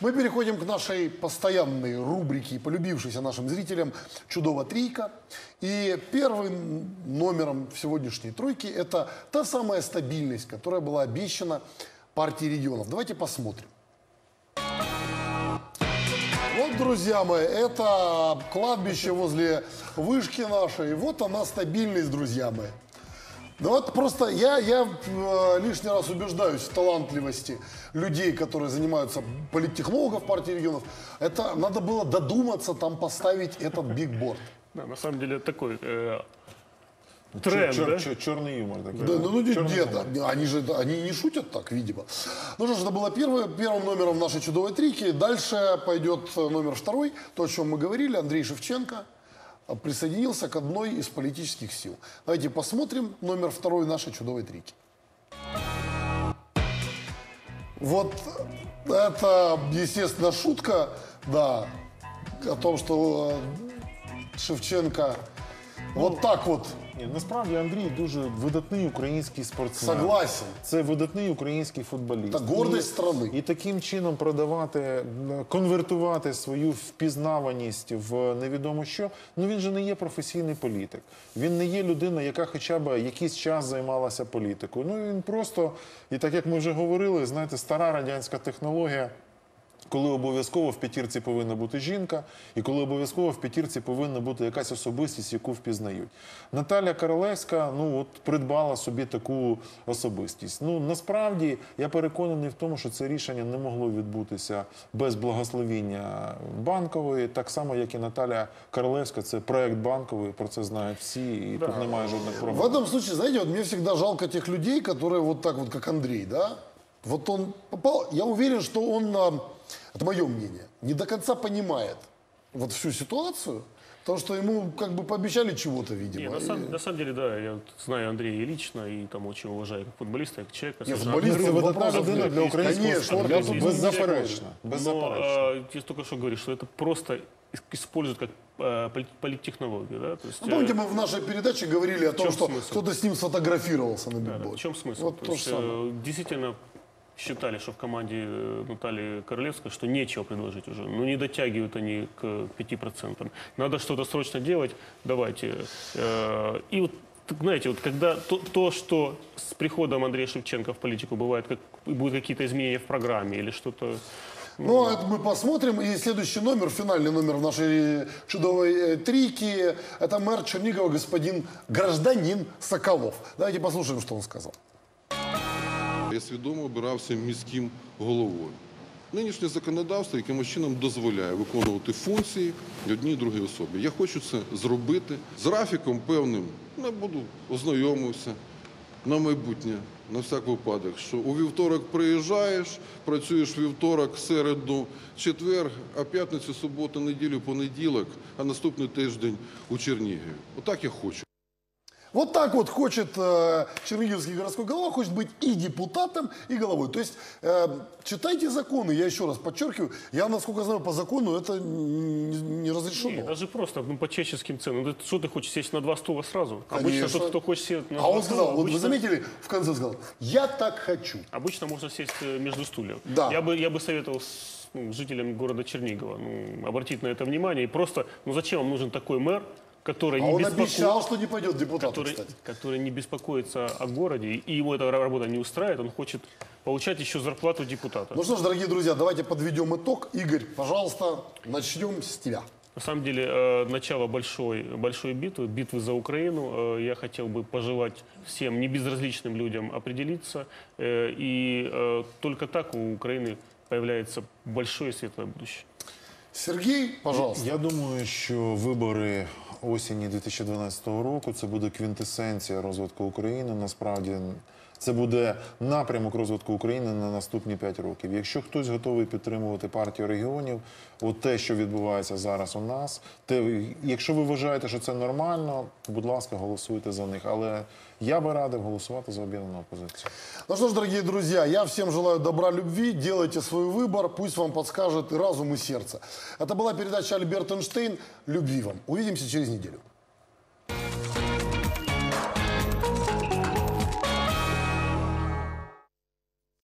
Мы переходим к нашей постоянной рубрике, полюбившейся нашим зрителям «Чудова трійка». И первым номером сегодняшней тройки это та самая стабильность, которая была обещана партии регионов. Давайте посмотрим. Вот, друзья мои, это кладбище возле вышки нашей. Вот она стабильность, друзья мои. Ну вот просто я, я э, лишний раз убеждаюсь в талантливости людей, которые занимаются политтехнологов партии регионов. Это надо было додуматься там поставить этот бигборд. Да, на самом деле такой э, тренд, Чер- да? чер- черный юмор такой. Да, ну, ну Черный где-то. юмор. Они же они не шутят так, видимо. Ну что ж, это было первое, первым номером нашей чудовой трики. Дальше пойдет номер второй, то, о чем мы говорили, Андрей Шевченко присоединился к одной из политических сил. Давайте посмотрим номер второй нашей чудовой трики. Вот это, естественно, шутка, да, о том, что э, Шевченко вот так вот Ні, насправді Андрій дуже видатний український спортсмен. согласен. Це видатний український футболіст. Та гордість страни. І таким чином продавати, конвертувати свою впізнаваність в невідомо що. Ну він же не є професійний політик. Він не є людина, яка хоча б якийсь час займалася політикою. Ну він просто, і так як ми вже говорили, знаєте, стара радянська технологія. Коли обов'язково в п'ятірці повинна бути жінка, і коли обов'язково в п'ятірці повинна бути якась особистість, яку впізнають. Наталя Королевська ну от придбала собі таку особистість. Ну насправді я переконаний в тому, що це рішення не могло відбутися без благословіння банкової, так само як і Наталя Королевська. Це проект банковий, про це знають всі, і тут немає жодних В проблем. этом случае, знаете, вот мне всегда жалко тех людей, которые вот так вот, как Андрей, да? Вот он попал, я уверен, что он, это мое мнение, не до конца понимает вот всю ситуацию, потому что ему как бы пообещали чего-то, Не, видимо. на, самом, И- на самом деле, да, я знаю Андрея и лично, и там очень уважаю как футболиста, как человека. Не, совершенно футболист видатна вопросов нет. для українського Конечно, спорту. я тут Беззаперечно. Но Беззаперечно. э, я только что говорю, что это просто ис- используют как поли- политтехнологию, да, то есть... Ну, помните, э, мы в нашей передаче говорили о том, что смысл? кто-то с ним сфотографировался на да, да, бигборде. в чем смысл? Вот то то есть, же самое. э, действительно считали, что в команде э, Натальи Королевской, что нечего предложить уже. Ну, не дотягивают они к 5%. Надо что-то срочно делать, давайте. Э, И вот знаете, вот когда то, то, что с приходом Андрея Шевченко в политику бывает, как, будут какие-то изменения в программе или что-то... Ну, это мы посмотрим. И следующий номер, финальный номер в нашей чудовой э, трійки, это мэр Чернигова, господин гражданин Соколов. Давайте послушаем, что он сказал. Я свідомо обирався міським головою. Нинішнє законодавство якимось чином дозволяє виконувати функції одній і другій особі. Я хочу це зробити з графіком певним. Не буду ознайомився на майбутнє, на всяк випадок, що у вівторок приїжджаєш, працюєш вівторок, середу, четвер, а п'ятницю, суботу, неділю, понеділок, а наступний тиждень у Чернігові. Отак я хочу. Вот так вот хочет э, Черниговский городской голова, хочет быть и депутатом, и головой. То есть э, читайте законы, я еще раз подчеркиваю, я, насколько знаю, по закону это не, не разрешено. Не, даже просто ну, по чеческим ценам. Ну, Что ты хочешь сесть на два стула сразу? Обычно Конечно. тот, кто хочет сесть на а два он стула, сказал, вот вы обычно- заметили, в конце сказал, я так хочу. Обычно можно сесть э, между стульев. Да. Я бы, я бы советовал ну, жителям города Чернигова ну, обратить на это внимание. И просто, ну зачем вам нужен такой мэр, который А не, он беспоко- обещал, что не пойдет депутатом, который, кстати. который не беспокоится о городе, и его эта работа не устраивает, он хочет получать еще зарплату депутата. Ну что ж, дорогие друзья, давайте подведем итог. Игорь, пожалуйста, начнем с тебя. На самом деле, э, начало большой, большой битвы, битвы за Украину, э, я хотел бы пожелать всем небезразличным людям определиться. э, И только так у Украины появляется большое светлое будущее. Сергей, пожалуйста. Я думаю, що вибори осені 2012 року це буде квінтесенція розвитку України. Насправді це буде напрямок розвитку України на наступні 5 років. Якщо хтось готовий підтримувати партію регіонів, от те, що відбувається зараз у нас, те, якщо ви вважаєте, що це нормально, будь ласка, голосуйте за них. Але я би радив голосувати за об'єднану опозицію. Ну что ж, дорогие друзья, я всем желаю добра, любви, делайте свой выбор, пусть вам подскажет и разум, и сердце. Это была передача Альберт Эйнштейн. Любви вам. Увидимся через неделю.